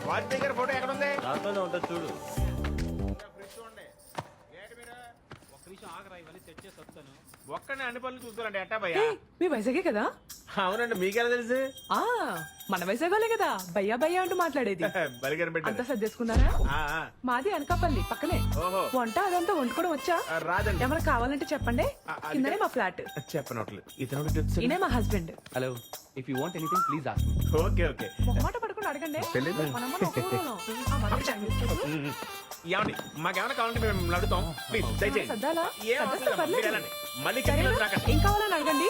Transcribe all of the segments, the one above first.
Photo ఎక్కడ ఉంది దాంట్లోనే ఉంటుంది చూడు. అన్ని పనులు ఎట్టా భయ్యా? మీ వైజాగే కదా? అవునండి మీకెలా తెలుసు? ఆ మన వైజాగోలే కదా భయ్యా భయ్యా అంటూ మాట్లాడేది. బలిగారు అంతా సర్దేసుకున్నారా. మాది అనకాపల్లి పక్కనే. ఓహో. వంట అదంతా వండుకోవడం వచ్చా? ఆ, రాదండి. ఏమైనా కావాలంటే చెప్పండి. కిందనే మా ఫ్లాట్. చెప్పనట్లేదు ఇతను ఈయనే మా husband. Hello if you want anything please ask me okay okay. మొహమాట అడగండి తెలీదు. ఒక. ఆ, చదివిస్తారు. ఏమండి మాకేమైనా కావాలంటే మేము అడుగుతాం ప్లీజ్ దయచేయండి సర్దాలా? ఏం అవసరం సర్దేస్తే లేదు. పర్లేదు. మీరు వెళ్ళండి. మళ్ళీ సరేనా? కిందకి రాకండి. ఏం కావాలని అడగండి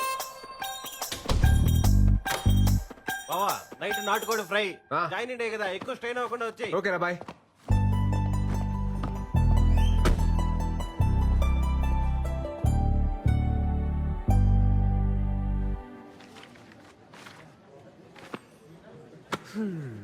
బావా నైట్ నాటుకోడి ఫ్రై ఆ. జాయిన్ డే కదా ఎక్కువ స్ట్రెయిన్ అవ్వకుండా వచ్చాయి ఓకేనా bye Hmm.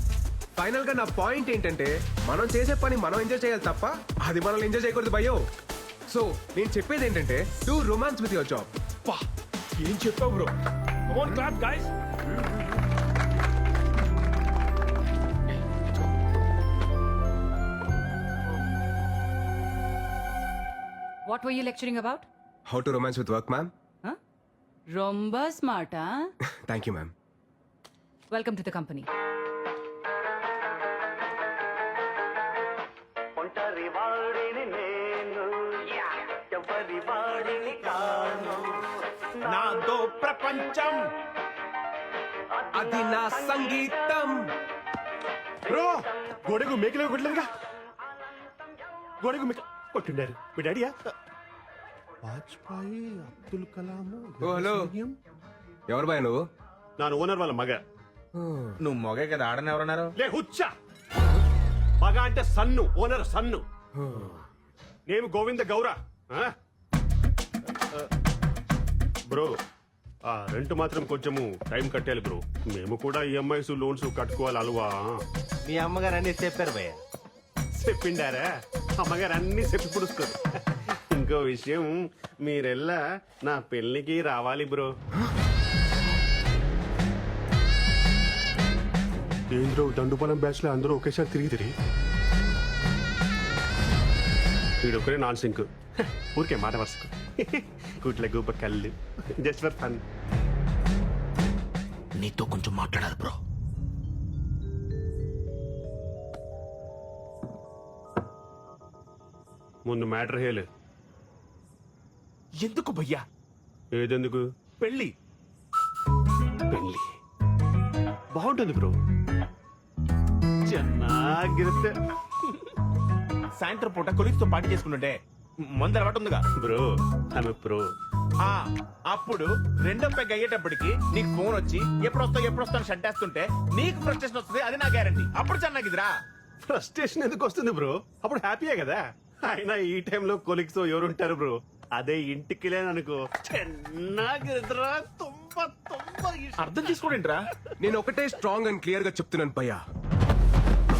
ఫైనల్గా నా పాయింట్ ఏంటంటే మనం చేసే పని మనం ఎంజాయ్ చేయాలి తప్ప అది మనల్ని ఎంజాయ్ చేయకూడదు భయో సో నేను చెప్పేది ఏంటంటే do romance with your job పా ఏం చెప్పావు bro come on clap guys What were you lecturing about? How to romance with work ma'am Huh? Romba smart, huh? Thank you ma'am Welcome to the company. ప్రపంచం. అది నా సంగీతం. Bro గొడుగు మేకలో కొట్టలేదుగా. గొడుగు మేక కొట్టిండారు. మీ డాడీయా? వాజ్పేయి అబ్దుల్ కలాం ఓ హలో. ఎవరు బాయ్ నువ్వు? నా ఓనర్ వాళ్ళ మగ. నువ్వు మొగే కదా ఆడని ఎవరన్నారు? లే హుచ్చా. మగ అంటే సన్ను ఓనర్ సన్ను. నేను గోవింద గౌర. ఆ? బ్రో ఆ రెంట్ మాత్రం కొంచెము టైం కట్టాలి బ్రో. మేము కూడా ఈఎంఐస్ లోన్స్ కట్టుకోవాలి అలవా. మీ అమ్మగారు అన్ని చెప్పారు భయ్య. చెప్పిండారా? అమ్మగారు అన్ని చెప్పి పుడుస్తారు ఇంకో విషయం మీరెల్లా నా పెళ్ళికి రావాలి బ్రో. ఏంద్రో దండుపాలెం బ్యాచ్లో అందరూ ఒకేసారి తిరిగి తిరిగి వీడొకరే నాన్ సింక్. ఊరికే మాట వరుసకు. గుట్ల గూప కళ్ళు జస్ట్ ఫర్ ఫన్ నీతో కొంచెం మాట్లాడాలి బ్రో ముందు మ్యాటర్ హేలు ఎందుకు భయ్యా ఏదెందుకు పెళ్లి పెళ్లి బాగుంటుంది బ్రో ಚೆನ್ನಾಗಿರುತ್ತೆ సాయంత్రం పూట కొలిక్స్ తో పార్టీ చేసుకుంటుంటే మందు అలవాటు ఉందిగా. బ్రో ఆమె ప్రో ఆ అప్పుడు రెండో పెగ్ అయ్యేటప్పటికి నీకు ఫోన్ వచ్చి ఎప్పుడు వస్తావు ఎప్పుడు వస్తాను షంటేస్తుంటే నీకు ఫ్రస్ట్రేషన్ వస్తుంది అది నా గ్యారంటీ అప్పుడు చెన్నాకిదిరా ఫ్రస్ట్రేషన్ ఎందుకు వస్తుంది బ్రో? అప్పుడు హ్యాపీయే కదా? అయినా ఈ టైంలో కొలిక్స్ ఎవరుంటారు బ్రో? అదే ఇంటికి లేననుకో అర్థం చేసుకోండి నేను ఒకటే స్ట్రాంగ్ అండ్ క్లియర్గా చెప్తున్నాను పయ్యా.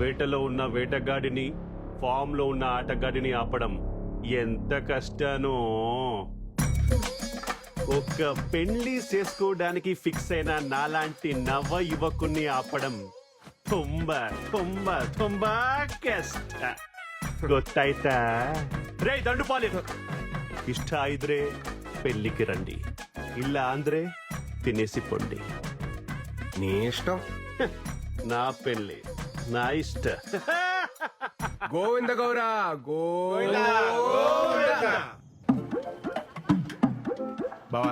వేటలో ఉన్న వేటగాడిని ఫామ్ లో ఉన్న ఆటగాడిని ఆపడం ఎంత కష్టానో ఒక పెళ్లి చేసుకోవడానికి ఫిక్స్ అయిన నాలాంటి నవ యువకుణ్ణి ఆపడం ತುಂಬ ತುಂಬ ತುಂಬಾ ಕಷ್ಟ ಗೊತ್ತಾಯ್ತಾ ರೇ ದಂಡುಪಾಲಿ ಇಷ್ಟ ಇದ್ರೆ పెళ్లికి రండి ಇಲ್ಲ ಅಂದ್ರೆ తినేసి పొండి నీ ఇష్టం నా పెళ్లి నా ఇష్ట గోవింద గౌరా గోవింద బావా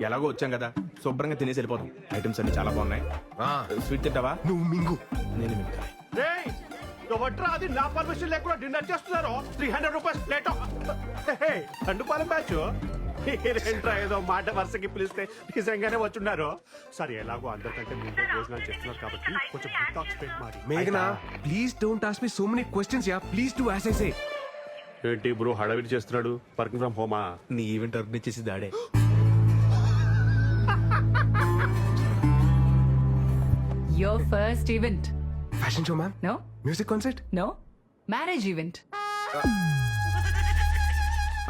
ఎలాగో వచ్చాం కదా శుభ్రంగా తినేసి వెళ్ళిపోతాం ఐటమ్స్ అన్ని చాలా బాగున్నాయి ఆ, స్వీట్ తింటావా నువ్వు మింగు నేను మిగతా రేయ్ ఎవట్రా అది నా పర్మిషన్ లేకుండా డిన్నర్ చేస్తున్నారు three hundred rupees plate Dandupalyam batch ఏదో మాట వరుసకి పిలిస్తే నిజంగానే వచ్చున్నారు? సరే ఎలాగో అందరికంటే ముందే భోజనాలు చేస్తున్నారు కాబట్టి కొంచెం డిటాక్స్ పెట్టి మరి మేఘనా please don't ask me so many questions yeah please to as I say ఏంటి బ్రో హడావిడి చేస్తున్నాడు? వర్కింగ్ ఫ్రమ్ హోమా? నీ ఈవెంట్ ఆర్గనైజ్ చేసి దాడే Your first event. Fashion show ma'am No? Music concert No? Marriage event.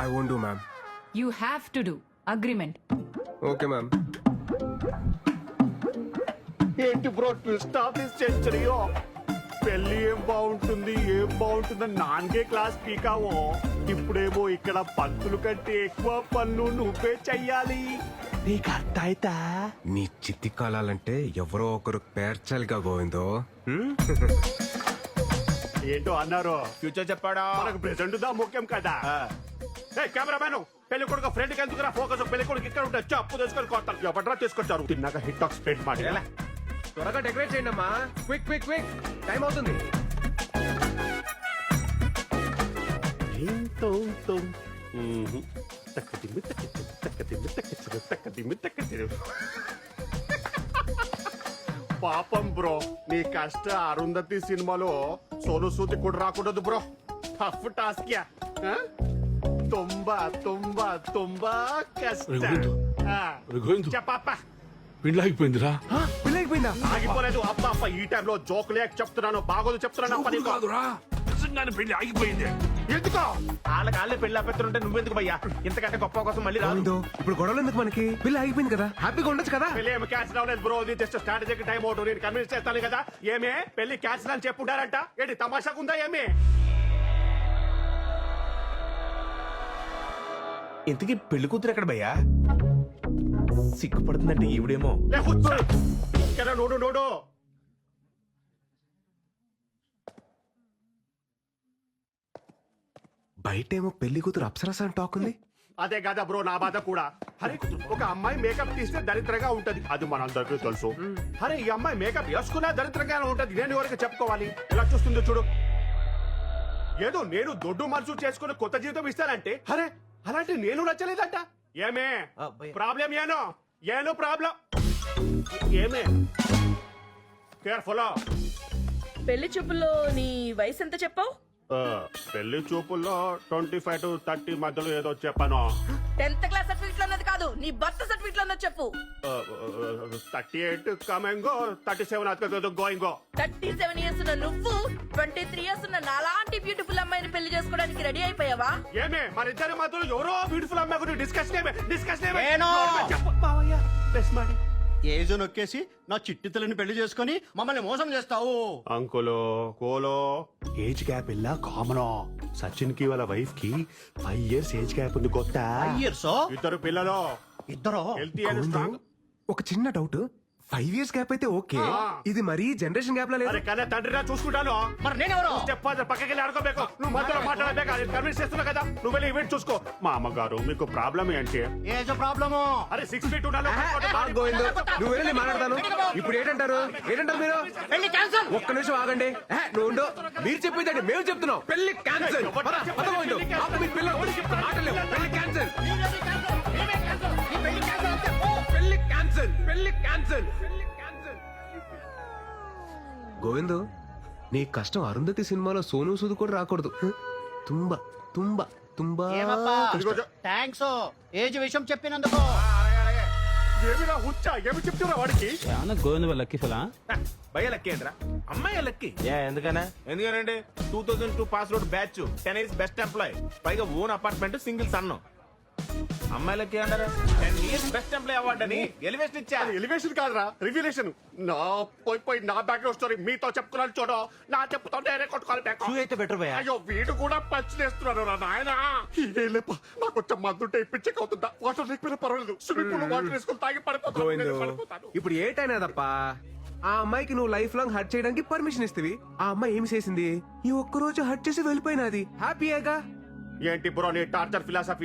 I won't do ma'am You have to do. Agreement. Okay ma'am ఏంటి bro twist of this సెంచరీయో? పెళ్ళి ఏం బాగుంటుంది ఏం బాగుంటుందని నాన్గే క్లాస్ పీకావో? ఇప్పుడేమో ఇక్కడ పంతులు కంటే ఎక్కువ పనులు నువ్వే చెయ్యాలి. నీకు అర్థమైతా నీ చిత్తి కాలాలంటే ఎవరో ఒకరు పేర్చాలిగా గోవిందో? ఏంటో అన్నారు? ఫ్యూచర్ చెప్పాడా? మనకు ప్రెసెంట్ దా ముఖ్యం కదా. ఏ కెమెరామెన్ పెళ్ళి కొడుకు ఫ్రెండ్కి ఎందుకురా ఫోకస్ పెళ్ళి కొడుకు ఇక్కడ ఉంటే అప్పు తెచ్చుకొని కొడతారు ఎవడరా తీసుకొచ్చారు? తిన్నాక హిట్ టాక్ స్ప్రెడ్ ಮಾಡಿ త్వరగా డెకరేట్ చేయండి అమ్మా. క్విక్ క్విక్ క్విక్ టైం అవుతుంది. పాపం బ్రో నీ కష్ట అరుంధతి సినిమాలో సోను సూది కూడా రాకూడదు బ్రో. టఫ్ టాస్క్ తుంబా తుంబా తుంబా కష్ట రఘువేందు, ఆ. రఘువేందు. చెప్పప్ప పెళ్ళి అయిపోయిందిరా పెళ్ళైపోయిందా ఆగిపోలేదు. అప్ప అప్ప ఈ టైంలో జోక్ లేక చెప్తున్నాను బాగోదు చెప్తున్నాను అప్ప నీకు. కాదురా. నిజంగానే పెళ్ళి ఆగిపోయింది. ఎందుకో? వాళ్ళకి వాళ్ళే పెళ్ళి ఆపేస్తుంటే నువ్వెందుకు భయ్యా? ఇంతకంటే గొప్ప కోసం మళ్ళీ రాదు. ఇప్పుడు గొడవలు ఎందుకు మనకి? పెళ్ళి ఆగిపోయింది కదా. హ్యాపీగా ఉండొచ్చు కదా. పెళ్ళి ఏమి క్యాన్సిల్ అవ్వలేదు బ్రో ఇది జస్ట్ స్ట్రాటజీకి టైం అవుట్ నేను కన్విన్స్ చేస్తాను కదా. ఏమే? పెళ్ళి క్యాన్సిల్ అని చెప్పుంటారంట. ఏంటి తమాషాకు ఉందా ఏమి? ఇంతకీ పెళ్ళి కూతురు ఎక్కడ భయ్యా? సిగ్గుపడుతుందంటే ఈవిడేమో. నోడు నోడు బయటేమో పెళ్ళి కూతురు అప్సరస అని టాక్ ఉంది. అదే కదా బ్రో నా బాధ కూడా. అరే ఒక అమ్మాయి మేకప్ తీస్తే దరిద్రంగా ఉంటది. అది మనందరికీ తెలుసు. అరే ఈ అమ్మాయి మేకప్ వేసుకున్నా దరిద్రంగానే ఉంటది. నేను ఎవరికి చెప్పుకోవాలి? ఎలా చూస్తుందో చూడు. ఏదో నేను దొడ్డు మనసు చేసుకుని కొత్త జీవితం ఇస్తానంటే అరే అలాంటి నేను నచ్చలేదంట. ఏమే? అబ్బయ్య. ప్రాబ్లం ఏనో? ఏనో ప్రాబ్లం? ఏమే? కేర్ఫుల్. పెళ్ళి చూపుల్లో నీ వయసు ఎంత చెప్పావు? పెళ్ళి చూపుల్లో ట్వంటీ ఫైవ్ టు థర్టీ మధ్యలో ఏదో చెప్పాను. టెన్త్ క్లాస్ సర్టిఫికెట్లో ఉన్నది కాదు నీ బర్త్ సర్టిఫికెట్లో చెప్పు. థర్టీ ఎయిట్ కమింగో థర్టీ సెవెన్ గోయింగో. థర్టీ సెవెన్ ఇయర్స్ ఉన్న నువ్వు ట్వంటీ త్రీ ఇయర్స్ ఉన్న నాలాంటి బ్యూటిఫుల్ అమ్మాయిని పెళ్ళి చేసుకోవడానికి రెడీ అయిపోయావా? ఏమే మన ఇద్దరి మధ్యలో ఎవరో బ్యూటిఫుల్ అమ్మాయి గురించి డిస్కషన్ ఏమే డిస్కషన్ ఏమే? ఏజ్ నొక్కేసి నా చిట్టి తల్లిని పెళ్ళి చేసుకొని మమ్మల్ని మోసం చేస్తావు. అంకులో కోలో. ఏజ్ గ్యాప్ ఇలా కామన్. సచిన్కి వాళ్ళ వైఫ్కి ఫైవ్ ఇయర్స్ ఏజ్ గ్యాప్ ఉంది కొత్త. ఇయర్స్? ఇద్దరు పిల్లలు. ఇద్దరు? హెల్తీ అండ్ స్ట్రాంగ్ ఒక చిన్న డౌట్. ఫైవ్ ఇయర్స్ గ్యాప్ అయితే ఓకే. ఇది మరీ జనరేషన్ గ్యాప్ లా లేదు. అరే కన్నా తండ్రిరా చూసుకుంటాను. మరి నేనెవరు? స్టెప్ ఫాదర్ పక్కకి వెళ్ళి నువ్వు మధ్యలో మాట్లాడలేక అది కన్విన్స్ చేస్తున్నావు కదా. నువ్వు వెళ్ళి ఈవెంట్ చూసుకో. మా అమ్మగారు మీకు ప్రాబ్లం ఏంటి? Age problem? అరే సిక్స్ ఫీట్ ఉండాలి గోవిందో. నువ్వు వెళ్ళి మాట్లాడతాను. ఇప్పుడు ఏంటంటారు? ఏంటంటారు మీరు? పెళ్ళి క్యాన్సల్ ఒక్క నిమిషం ఆగండి. నువ్వు ఉండు. మీరు చెప్పేదండి మేము చెప్తున్నాం. పెళ్ళి క్యాన్సిల్ పెళ్ళి క్యాన్సిల్ గోవిందు నీ కష్టం అరుంధతి సినిమాలో సోను సూద్ కూడా రాకూడదు. తుంబా తుంబా కష్టం. థ్యాంక్స్ ఏజ్ విషయం చెప్పినందుకు. ఏమిరా హుచ్చా? ఏమి చెప్తున్నా వాడికి? గోవింద లక్కీ ఫలా? భయ లక్కీ ఏంట్రా? అమ్మాయి lucky. ఎందుకనా? Two thousand two pass out batch ten years best employee. పైగా ఓన్ అపార్ట్మెంట్ సింగిల్ సన్ అమ్మాయిలకి అంటారా ten years best employee award అని ఎలివేషన్ ఇచ్చా. ఎలివేషన్ కాదురా రివ్యులేషన్ నా పోయి పోయి నా బ్యాక్గ్రౌండ్ స్టోరీ మీతో చెప్పుకున్నాను చూడు. నా చెప్పుతో నేనే కొట్టుకోవాలి back. అయితే బెటర్ భయ అయ్యో వీడు కూడా పచ్చిలేస్తున్నాడు రా నాయన. లేప నాకు కొంచెం మందుంటే పిచ్చక్ అవుతుందా? వాటర్ లేకపోయినా పర్వాలేదు. స్విమ్మింగ్ పూల్ వాటర్ వేసుకొని తాగి పడిపోతాను ఇప్పుడు తప్ప ఆ అమ్మాయికి నువ్వు లైఫ్ లాంగ్ హర్ట్ చేయడానికి పర్మిషన్ ఇస్తవి. ఆ అమ్మాయి ఏం చేసింది? ఈ ఒక్క రోజు హర్ట్ చేసి వెళ్ళిపోయినది. హ్యాపీయేగా ఏంటి బ్రో నీ టార్చర్ ఫిలాసఫీ